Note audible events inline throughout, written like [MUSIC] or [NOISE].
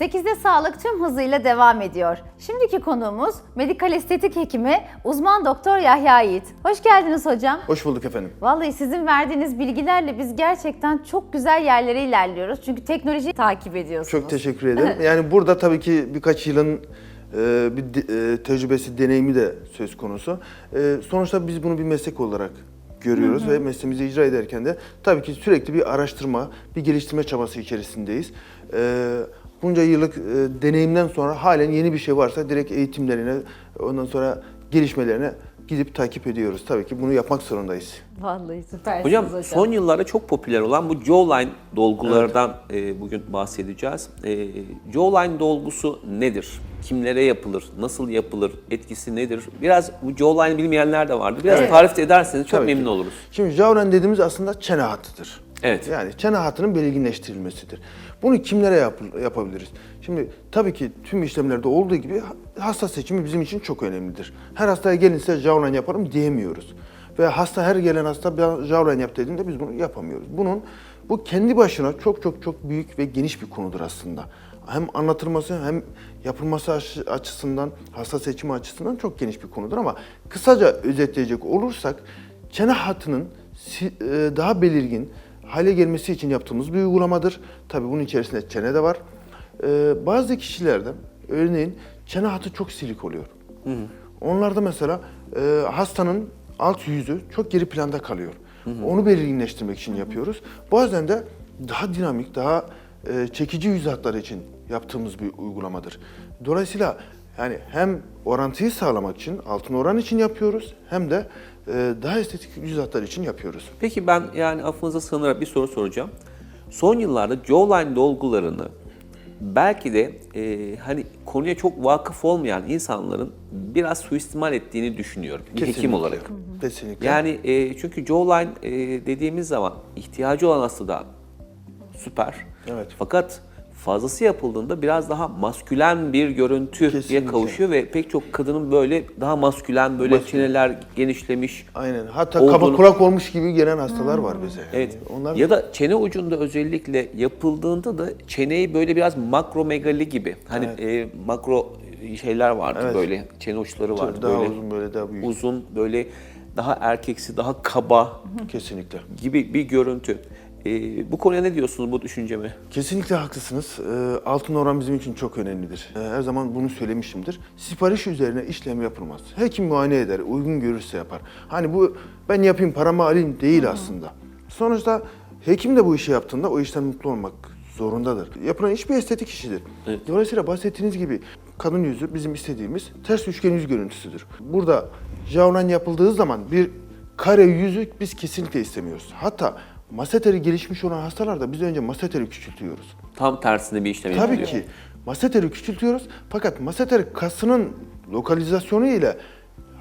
8'de sağlık tüm hızıyla devam ediyor. Şimdiki konuğumuz medikal estetik hekimi uzman doktor Yahya Yiğit. Hoş geldiniz hocam. Hoş bulduk efendim. Vallahi sizin verdiğiniz bilgilerle biz gerçekten çok güzel yerlere ilerliyoruz. Çünkü teknolojiyi takip ediyorsunuz. Çok teşekkür ederim. Yani burada tabii ki birkaç yılın e, bir e, tecrübesi, deneyimi de söz konusu. E, sonuçta biz bunu bir meslek olarak görüyoruz ve mesleğimizi icra ederken de tabii ki sürekli bir araştırma, bir geliştirme çabası içerisindeyiz. E, bunca yıllık e, deneyimden sonra halen yeni bir şey varsa direkt eğitimlerine, ondan sonra gelişmelerine gidip takip ediyoruz. Tabii ki bunu yapmak zorundayız. Vallahi süpersiniz Hocam, hocam. son yıllarda çok popüler olan bu jawline dolgulardan e, bugün bahsedeceğiz. E, jawline dolgusu nedir? Kimlere yapılır? Nasıl yapılır? Etkisi nedir? Biraz bu jawline bilmeyenler de vardır. Biraz Evet. tarif ederseniz çok Tabii ki. memnun oluruz. Şimdi jawline dediğimiz aslında çene hattıdır. Evet. Yani çene hattının belirginleştirilmesidir. Bunu kimlere yap- yapabiliriz? Şimdi tabii ki tüm işlemlerde olduğu gibi ha- hasta seçimi bizim için çok önemlidir. Her hastaya gelinse jawline yaparım diyemiyoruz. Ve hasta her gelen hasta jawline yap dediğinde biz bunu yapamıyoruz. Bunun bu kendi başına çok çok çok büyük ve geniş bir konudur aslında. Hem anlatılması hem yapılması açısından, hasta seçimi açısından çok geniş bir konudur ama kısaca özetleyecek olursak çene hattının e, daha belirgin hale gelmesi için yaptığımız bir uygulamadır. Tabii bunun içerisinde çene de var. Ee, bazı kişilerde örneğin çene hattı çok silik oluyor. Onlarda mesela e, hastanın alt yüzü çok geri planda kalıyor. Onu belirginleştirmek için yapıyoruz. Bazen de daha dinamik, daha e, çekici yüz hatları için yaptığımız bir uygulamadır. Dolayısıyla yani hem orantıyı sağlamak için, altın oran için yapıyoruz hem de daha estetik yüz hatları için yapıyoruz. Peki ben yani affınıza sığınarak bir soru soracağım. Son yıllarda jawline dolgularını belki de e, hani konuya çok vakıf olmayan insanların biraz suistimal ettiğini düşünüyorum bir hekim olarak. Kesinlikle. Yani e, çünkü jawline e, dediğimiz zaman ihtiyacı olan hastada süper. Evet. Fakat fazlası yapıldığında biraz daha maskülen bir görüntüye Kesinlikle. kavuşuyor ve pek çok kadının böyle daha maskülen böyle Maskülen. çeneler genişlemiş. Aynen. Hatta olduğunu- kaba kulak olmuş gibi gelen hastalar var bize. Yani Evet. Onlar Ya da çene ucunda özellikle yapıldığında da çeneyi böyle biraz makromegali gibi. Hani e, makro şeyler vardı Evet. böyle çene uçları vardı daha böyle. uzun böyle daha büyük. Uzun böyle daha erkeksi, daha kaba Kesinlikle. gibi bir görüntü. E, bu konuya ne diyorsunuz bu düşünceme? Kesinlikle haklısınız. Ee, altın oran bizim için çok önemlidir. Ee, her zaman bunu söylemişimdir. Sipariş üzerine işlem yapılmaz. Hekim muayene eder, uygun görürse yapar. Hani bu ben yapayım paramı alayım değil aslında. Sonuçta hekim de bu işi yaptığında o işten mutlu olmak zorundadır. Yapılan iş bir estetik işidir. Dolayısıyla bahsettiğiniz gibi kadın yüzü bizim istediğimiz ters üçgen yüz görüntüsüdür. Burada jawline yapıldığı zaman bir kare yüzü biz kesinlikle istemiyoruz. Hatta maseteri gelişmiş olan hastalarda biz önce maseteri küçültüyoruz. Tam tersine bir işlem Tabii yapılıyor. ki maseteri küçültüyoruz fakat maseter kasının lokalizasyonu ile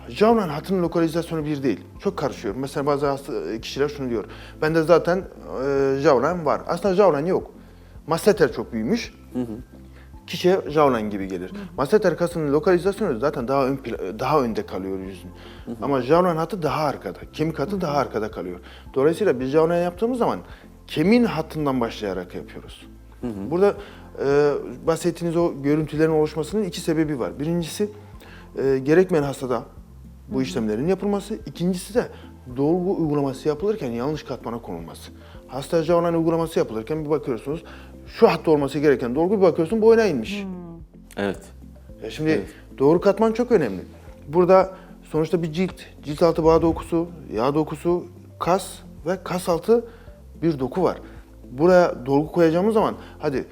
jawline hattının lokalizasyonu bir değil. Çok karışıyor. Mesela bazı hasta, kişiler şunu diyor. Bende zaten e, jawline var. Aslında jawline yok. Maseter çok büyümüş. Kişiye jawline gibi gelir. Maseter kasının lokalizasyonu zaten daha ön daha önde kalıyor yüzün. Ama jawline hattı daha arkada. Kemik hattı daha arkada kalıyor. Dolayısıyla biz jawline yaptığımız zaman kemiğin hattından başlayarak yapıyoruz. Burada e, bahsettiğiniz o görüntülerin oluşmasının iki sebebi var. Birincisi e, gerekmeyen hastada bu işlemlerin yapılması. İkincisi de dolgu uygulaması yapılırken yanlış katmana konulması. Hasta jawline uygulaması yapılırken bir bakıyorsunuz şu hatta olması gereken dolgu bir bakıyorsun boyuna inmiş. Evet. Ya şimdi doğru katman çok önemli. Burada sonuçta bir cilt, cilt altı bağ dokusu, yağ dokusu, kas ve kas altı bir doku var. Buraya dolgu koyacağımız zaman hadi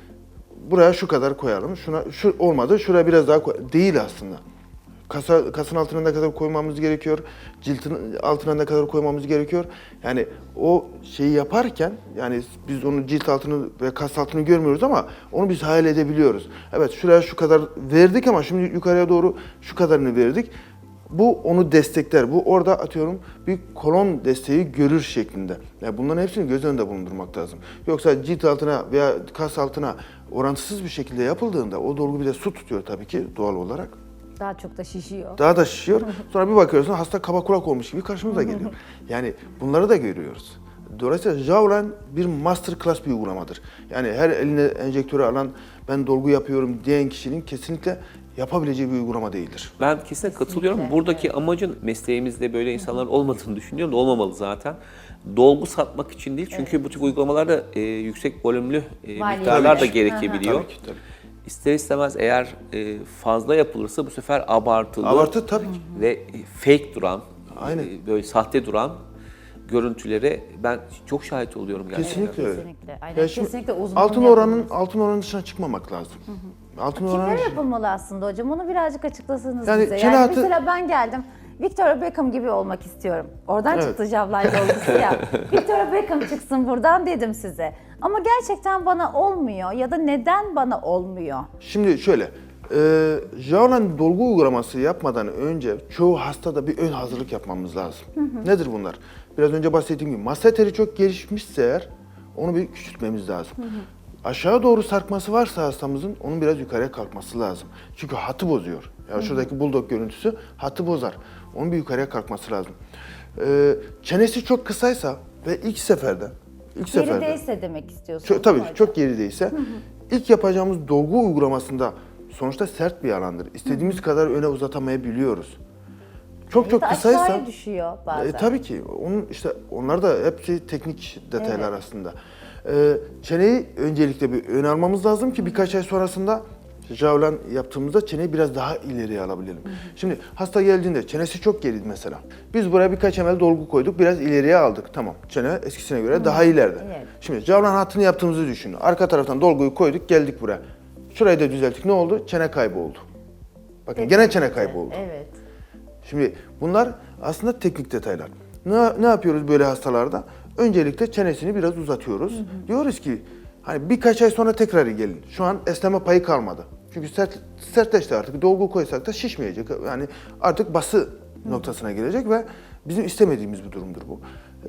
buraya şu kadar koyalım. Şuna şu olmadı. Şuraya biraz daha koy. Değil aslında. Kasa, kasın altına ne kadar koymamız gerekiyor? Ciltin altına ne kadar koymamız gerekiyor? Yani o şeyi yaparken yani biz onu cilt altını ve kas altını görmüyoruz ama onu biz hayal edebiliyoruz. Evet şuraya şu kadar verdik ama şimdi yukarıya doğru şu kadarını verdik. Bu onu destekler. Bu orada atıyorum bir kolon desteği görür şeklinde. Yani bunların hepsini göz önünde bulundurmak lazım. Yoksa cilt altına veya kas altına orantısız bir şekilde yapıldığında o dolgu bir de su tutuyor tabii ki doğal olarak. Daha çok da şişiyor. Daha da şişiyor. Sonra bir bakıyorsun hasta kaba kulak olmuş gibi karşımıza geliyor. Yani bunları da görüyoruz. Dolayısıyla jawline bir master class bir uygulamadır. Yani her eline enjektörü alan ben dolgu yapıyorum diyen kişinin kesinlikle yapabileceği bir uygulama değildir. Ben kesinlikle katılıyorum. Kesinlikle, Buradaki amacın mesleğimizde böyle insanlar olmadığını düşünüyorum da olmamalı zaten. Dolgu satmak için değil çünkü bu tip uygulamalarda e, yüksek volümlü e, miktarlar da gerekebiliyor. Tabii ki, tabii. İster istemez eğer e, fazla yapılırsa bu sefer abartılı Abartı tabii ki. ve fake duran, Aynen. e, böyle sahte duran görüntülere ben çok şahit oluyorum gerçekten. Kesinlikle öyle. Kesinlikle. Aynen. Ya şimdi Kesinlikle uzman altın yapılması. oranın altın oranın dışına çıkmamak lazım. Altın oranın Kimlere yapılmalı aslında hocam? Onu birazcık açıklasanız Yani bize. Yani atı- mesela ben geldim. Victoria Beckham gibi olmak istiyorum. Oradan Evet. çıktı Javlay dolgusu ya. [LAUGHS] Victoria Beckham çıksın buradan dedim size. Ama gerçekten bana olmuyor ya da neden bana olmuyor? Şimdi şöyle, e, Jaolan dolgu uygulaması yapmadan önce çoğu hastada bir ön hazırlık yapmamız lazım. Nedir bunlar? Biraz önce bahsettiğim gibi masa teli çok gelişmişse eğer onu bir küçültmemiz lazım. Aşağı doğru sarkması varsa hastamızın onun biraz yukarıya kalkması lazım. Çünkü hatı bozuyor. Ya şuradaki bulldog görüntüsü hatı bozar. Onun bir yukarıya kalkması lazım. E, çenesi çok kısaysa ve ilk seferde ilk seferde Gerideyse demek istiyorsunuz. çok, tabii hocam? çok gerideyse ilk yapacağımız dolgu uygulamasında sonuçta sert bir alandır. İstediğimiz kadar öne uzatamayabiliyoruz. Çok çok kısaysa aşağıya düşüyor bazen. e, tabii ki onun işte onlar da hepsi teknik detaylar aslında. E, çeneyi öncelikle bir ön almamız lazım ki birkaç ay sonrasında Javlan yaptığımızda çeneyi biraz daha ileriye alabilelim. Şimdi hasta geldiğinde çenesi çok geri mesela. Biz buraya birkaç ml dolgu koyduk, biraz ileriye aldık. Tamam. Çene eskisine göre daha ileride. Evet. Şimdi Javlan hattını yaptığımızı düşünün. Arka taraftan dolguyu koyduk, geldik buraya. Şurayı da düzelttik. Ne oldu? Çene kayboldu. Bakın gene çene kayboldu. Evet. Şimdi bunlar aslında teknik detaylar. Ne, ne yapıyoruz böyle hastalarda? Öncelikle çenesini biraz uzatıyoruz. Diyoruz ki hani birkaç ay sonra tekrar gelin. Şu an esneme payı kalmadı. Çünkü sert, sertleşti artık. Dolgu koysak da şişmeyecek. Yani artık bası noktasına gelecek ve bizim istemediğimiz bir durumdur bu.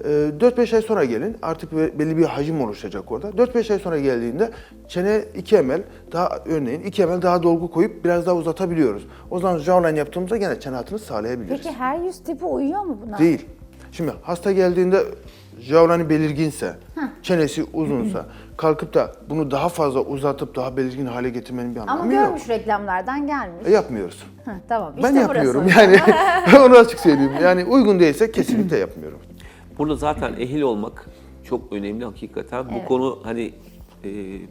Ee, 4-5 ay sonra gelin. Artık be- belli bir hacim oluşacak orada. 4-5 ay sonra geldiğinde çene 2 ml daha örneğin 2 ml daha dolgu koyup biraz daha uzatabiliyoruz. O zaman jawline yaptığımızda gene çene hatını sağlayabiliriz. Peki her yüz tipi uyuyor mu buna? Değil. Şimdi hasta geldiğinde jawlani belirginse, çenesi uzunsa, kalkıp da bunu daha fazla uzatıp daha belirgin hale getirmenin bir Ama anlamı yok. görmüş reklamlardan gelmiş. E, yapmıyoruz. Heh, tamam işte ben burası yapmıyorum hocam. yani. [LAUGHS] [LAUGHS] Onu açık söyleyeyim. Yani uygun değilse kesinlikle yapmıyorum. Burada zaten ehil olmak çok önemli hakikaten. Evet. Bu konu hani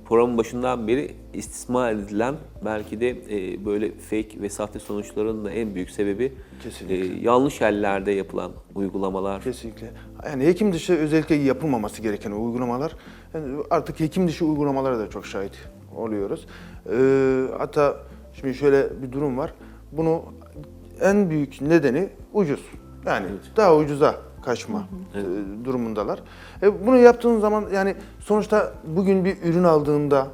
programın başından beri istismar edilen belki de e, böyle fake ve sahte sonuçların da en büyük sebebi Kesinlikle. e, yanlış ellerde yapılan uygulamalar. Kesinlikle. Yani hekim dışı özellikle yapılmaması gereken uygulamalar. Yani artık hekim dışı uygulamalara da çok şahit oluyoruz. Ee, hatta şimdi şöyle bir durum var. Bunu en büyük nedeni ucuz. Yani daha ucuza kaçma e, durumundalar. E, bunu yaptığın zaman yani sonuçta bugün bir ürün aldığında,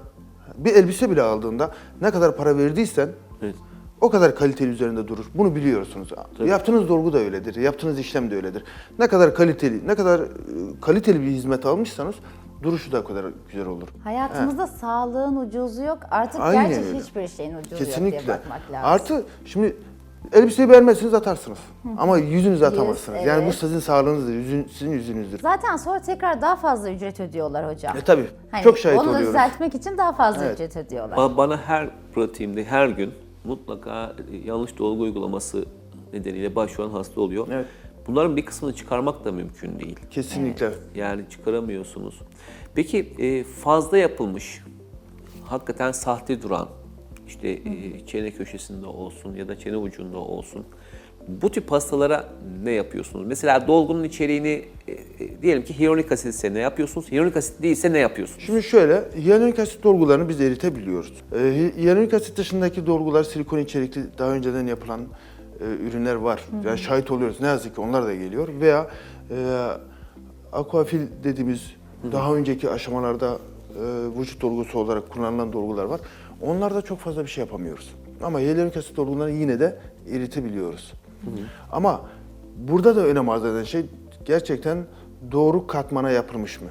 bir elbise bile aldığında ne kadar para verdiysen Evet. o kadar kaliteli üzerinde durur. Bunu biliyorsunuz. Yaptığınız dolgu da öyledir. Yaptığınız işlem de öyledir. Ne kadar kaliteli, ne kadar e, kaliteli bir hizmet almışsanız duruşu da o kadar güzel olur. Hayatımızda sağlığın ucuzu yok. Artık Aynen gerçi öyle. hiçbir şeyin ucuzu yok Kesinlikle. diye bakmak lazım. Artı şimdi elbiseyi beğenmezsiniz atarsınız. Ama yüzünüzü atamazsınız. evet. Yani bu sizin sağlığınızdır, yüzün, sizin yüzünüzdür. Zaten sonra tekrar daha fazla ücret ödüyorlar hocam. E tabii. Hani çok şahit onu oluyoruz. düzeltmek için daha fazla Evet. ücret ödüyorlar. Ba- Bana her pratiğimde her gün mutlaka e, yanlış dolgu uygulaması nedeniyle başvuran hasta oluyor. Evet. Bunların bir kısmını çıkarmak da mümkün değil. Kesinlikle. Yani çıkaramıyorsunuz. Peki e, fazla yapılmış, hakikaten sahte duran, işte e, çene köşesinde olsun ya da çene ucunda olsun. Bu tip hastalara ne yapıyorsunuz? Mesela dolgunun içeriğini e, e, diyelim ki hyaluronik asitse ne yapıyorsunuz? Hyaluronik asit değilse ne yapıyorsunuz? Şimdi şöyle, hyaluronik asit dolgularını biz eritebiliyoruz. Ee, hyaluronik asit dışındaki dolgular silikon içerikli daha önceden yapılan e, ürünler var. Yani şahit oluyoruz. Ne yazık ki onlar da geliyor. Veya e, aquafil dediğimiz daha önceki aşamalarda e, vücut dolgusu olarak kullanılan dolgular var. Onlarda çok fazla bir şey yapamıyoruz. Ama hyaluronik asit dolgularını yine de eritebiliyoruz. Ama burada da önem arz eden şey gerçekten doğru katmana yapılmış mı?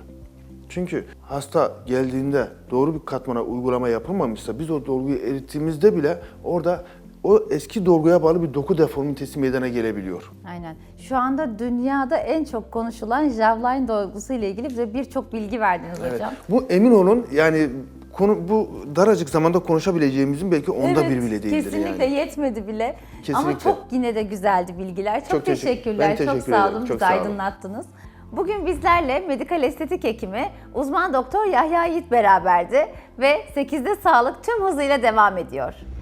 Çünkü hasta geldiğinde doğru bir katmana uygulama yapılmamışsa biz o dolguyu erittiğimizde bile orada o eski dolguya bağlı bir doku deformitesi meydana gelebiliyor. Aynen. Şu anda dünyada en çok konuşulan Javline dolgusu ile ilgili bize birçok bilgi verdiniz hocam. Bu emin olun yani konu bu daracık zamanda konuşabileceğimizin belki onda evet, bir bile değildir kesinlikle yani. yetmedi bile. Ama Kesinlikle. çok yine de güzeldi bilgiler. Çok, Çok teşekkür- teşekkürler. ben çok teşekkür sağ olun. Çok sağ olun. aydınlattınız. Bugün bizlerle medikal estetik hekimi uzman doktor Yahya Yiğit beraberdi ve 8'de sağlık tüm hızıyla devam ediyor.